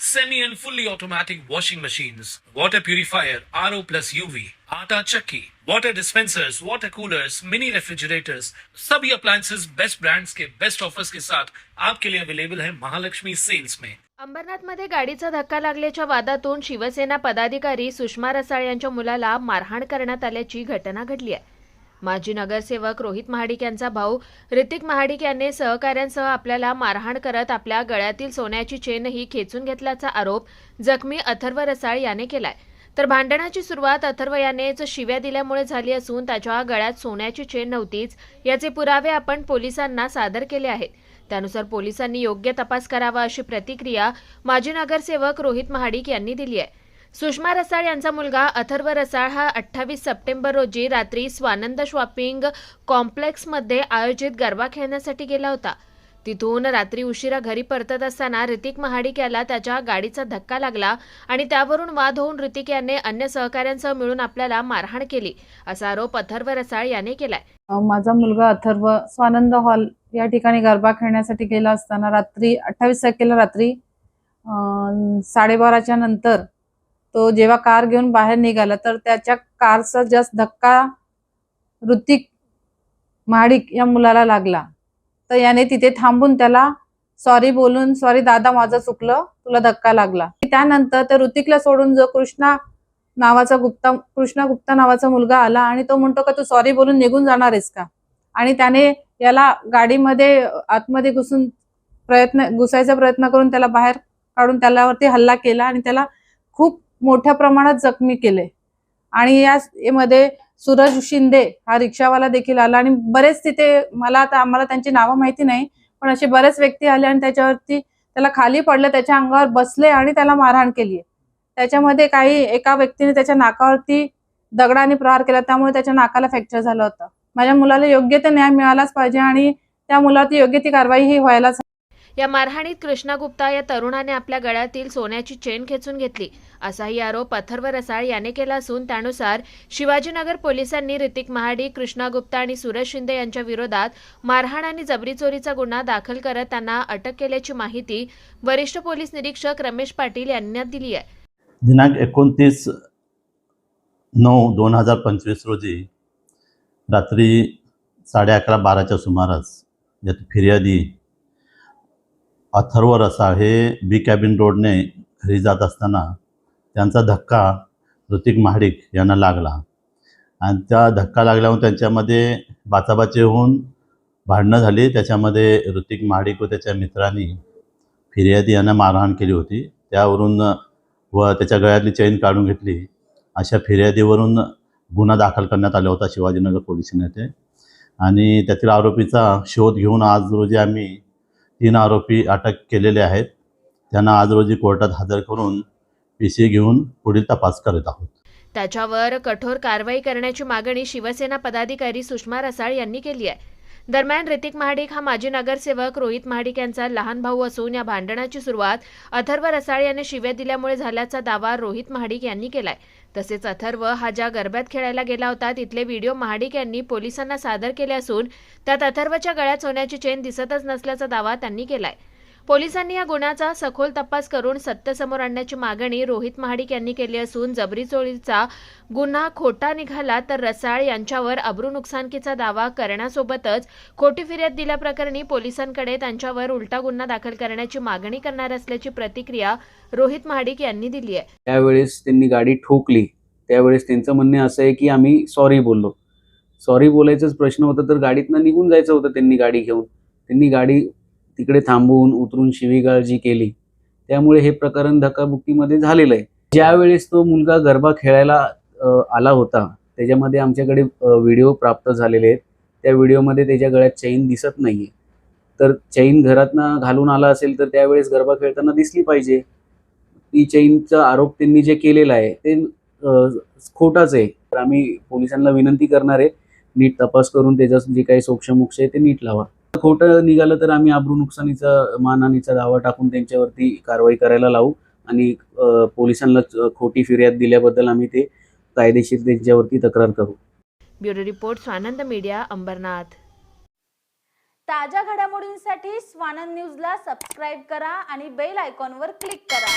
semi and fully automatic washing machines, water purifier, RO plus UV, आटा चक्की, water dispensers, water coolers, mini refrigerators, सभी appliances best brands के best offers के साथ आपके लिए अवेलेबल है महालक्ष्मी सेल्स में अंबरनाथमध्ये गाडीचा धक्का लागल्याच्या वादातून शिवसेना पदाधिकारी सुषमा रसाळ यांच्या मुलाला मारहाण करण्यात आल्याची घटना घडली आहे. माजी नगरसेवक रोहित महाडिक यांचा भाऊ ऋतिक महाडिक यांनी सहकाऱ्यांसह आपल्याला मारहाण करत आपल्या गळ्यातील सोन्याची चेनही खेचून घेतल्याचा आरोप जखमी अथर्व रसाळ याने केलाय. तर भांडणाची सुरुवात अथर्व यानेच शिव्या दिल्यामुळे झाली असून त्याच्या गळ्यात सोन्याची चेन नव्हतीच. याचे पुरावे आपण पोलिसांना सादर केले आहेत. त्यानुसार पोलिसांनी योग्य तपास करावा अशी प्रतिक्रिया माजी नगरसेवक रोहित महाडिक यांनी दिली आहे. सुषमा रसाळ यांचा मुलगा अथर्व रसाळ हा अठ्ठावीस सप्टेंबर रोजी रात्री स्वानंद शॉपिंग कॉम्प्लेक्समध्ये आयोजित गरबा खेळण्यासाठी गेला होता. तिथून रात्री उशिरा घरी परतत असताना ऋतिक महाडिक याला त्याच्या गाडीचा धक्का लागला आणि त्यावरून वाद होऊन ऋतिक याने अन्य सहकाऱ्यांसह मिळून आपल्याला मारहाण केली असा आरोप अथर्व रसाळ याने केलाय. माझा मुलगा अथर्व स्वानंद हॉल या ठिकाणी गरबा खेळण्यासाठी गेला असताना रात्री अठ्ठावीस तारखेला रात्री साडेबाराच्या नंतर तो जेव्हा कार घेऊन बाहेर निघाला तर त्याच्या कारचा जस्ट धक्का ऋतिक महाडिक या मुलाला लागला. तर याने तिथे थांबून त्याला सॉरी बोलून सॉरी दादा माझं चुकलं तुला धक्का लागला. त्यानंतर त्या ऋतिकला सोडून जो कृष्णा नावाचा गुप्ता कृष्णा गुप्ता नावाचा मुलगा आला आणि तो म्हणतो का तू सॉरी बोलून निघून जाणार आहेस का? आणि त्याने याला गाडीमध्ये आतमध्ये घुसून प्रयत्न घुसायचा प्रयत्न करून त्याला बाहेर काढून त्यालावरती हल्ला केला आणि त्याला खूप मोठ्या प्रमाणात जखमी केले. आणि या मध्ये सूरज शिंदे हा रिक्षावाला देखील आला आणि बरेच तिथे मला आता आम्हाला त्यांची नावं माहिती नाही पण असे बरेच व्यक्ती आले आणि त्याच्यावरती त्याला खाली पडलं त्याच्या अंगावर बसले आणि त्याला मारहाण केली त्याच्यामध्ये काही एका व्यक्तीने त्याच्या नाकावरती दगडाने प्रहार केला त्यामुळे त्याच्या नाकाला फ्रॅक्चर झालं होतं. माझ्या मुलाला योग्य ते न्याय मिळालाच पाहिजे आणि त्या मुलावरती योग्य ती कारवाई ही व्हायलाच या मारहाणीत कृष्णा गुप्ता या तरुणाने आपल्या गळ्यातील सोन्याची चेन खेचून घेतली. असाही आरोप अथर्व रसाळ याने केला असून त्यानुसार शिवाजीनगर पोलिसांनी ऋतिक महाडी कृष्णा गुप्ता आणि सुरज शिंदे यांच्या विरोधात मारहाण आणि जबरी चोरीचा गुन्हा दाखल करत त्यांना अटक केल्याची माहिती वरिष्ठ पोलीस निरीक्षक रमेश पाटील यांनी दिली आहे. दिनांक एकोणतीस नऊ दोन हजार पंचवीस रोजी रात्री साडे अकरा बाराच्या सुमारास यात फिर्यादी अथर्व रसाळ हे बी कॅबिन रोडने घरी जात असताना त्यांचा धक्का ऋतिक महाडिक यांना लागला. आणि त्या धक्का लागल्यावर त्यांच्यामध्ये बाचाबाची होऊन भांडणं झाली. त्याच्यामध्ये ऋतिक महाडिक व त्याच्या मित्रांनी फिर्यादी यांना मारहाण केली होती. त्यावरून व त्याच्या गळ्यातली चैन काढून घेतली. अशा फिर्यादीवरून गुन्हा दाखल करण्यात आला होता शिवाजीनगर पोलीस येथे आणि त्यातील आरोपीचा शोध घेऊन आज रोजी आम्ही तीन आरोपी अटक केलेले आहेत. त्यांना आज रोजी कोर्टात हजर करून पी सी घेऊन पुढील तपास करत आहोत. त्याच्यावर कठोर कारवाई करण्याची मागणी शिवसेना पदाधिकारी सुषमा रसाळ यांनी केली आहे. दरम्यान ऋतिक महाडिक हा माजी नगरसेवक रोहित महाडिक यांचा लहान भाऊ असून या भांडणाची सुरुवात अथर्व रसाळ याने शिव्या दिल्यामुळे झाल्याचा दावा रोहित महाडिक यांनी केलाय. तसेच अथर्व हा ज्या गरब्यात खेळायला गेला होता तिथले व्हिडिओ महाडिक यांनी पोलिसांना सादर केले असून त्यात अथर्वच्या गळ्यात सोन्याची चेन दिसतच नसल्याचा दावा त्यांनी केलाय. पोलिसांनी या गुन्ह्याचा सखोल तपास करून सत्य समोर आणण्याची मागणी रोहित महाडिक यांनी केली असून जबरी चोरीचा गुन्हा खोटा निघाला तर रसाळ यांच्यावर अब्रू नुकसानकीचा दावा करण्यासोबतच खोटी फिर्याद दिल्याप्रकरणी पोलिसांकडे त्यांच्यावर उलटा गुन्हा दाखल करण्याची मागणी करणार असल्याची प्रतिक्रिया रोहित महाडिक यांनी दिली आहे. त्यावेळेस त्यांनी गाडी ठोकली. त्यावेळेस त्यांचं म्हणणे असं आहे की आम्ही सॉरी बोललो. सॉरी बोलायचाच प्रश्न होता तर गाडीतनं निघून जायचं होतं त्यांनी गाडी घेऊन. त्यांनी गाडी तिकडे थांबवून उतरून शिवीगाळ जी केली. त्यामुळे हे प्रकरण धक्काबुक्कीमध्ये झालेलं आहे. ज्यावेळेस तो मुलगा गरबा खेळायला आला होता त्याच्यामध्ये आमच्याकडे व्हिडिओ प्राप्त झालेले आहेत. त्या व्हिडिओमध्ये त्याच्या गळ्यात चैन दिसत नाहीये. तर चैन घरातनं घालून आला असेल तर त्यावेळेस गरबा खेळताना दिसली पाहिजे. ती चैनचा आरोप त्यांनी जे केलेला आहे ते खोटाच आहे. तर आम्ही पोलिसांना विनंती करणार आहे नीट तपास करून त्याचं जे काही सोक्षमोक्ष आहे ते नीट लावा. खोटं निघालं तर आम्ही आब्रू नुकसानीचा मानहानीचा दावा टाकून त्यांच्यावरती कारवाई करायला लावू. आणि पोलिसांना खोटी फिर्याद दिल्याबद्दल आम्ही ते कायदेशीर त्यांच्यावरती तक्रार करू. Bureau report Swanand media Ambernath. ताज्या घडामोडींसाठी स्वानंद न्यूजला सबस्क्राईब करा आणि बेल आयकॉनवर क्लिक करा.